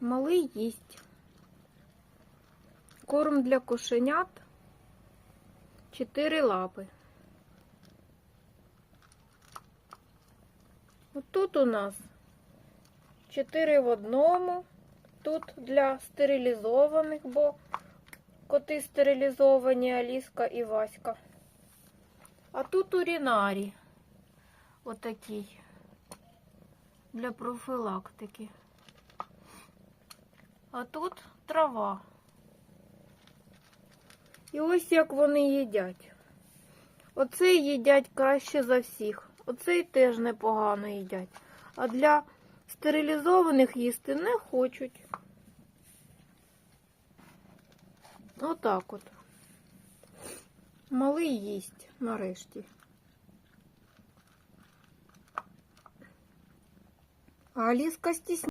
Малий їсть. Корм для кошенят. Чотири лапи. Тут у нас чотири в одному. Тут для стерилізованих, бо коти стерилізовані Аліска і Васька. А тут урінарі. Отакий. Для профілактики. А тут трава. І ось як вони їдять. Оцей їдять краще за всіх. Оцей теж непогано їдять. А для стерилізованих їсти не хочуть. Отак от. Малий їсть нарешті. А Аліска стісняється.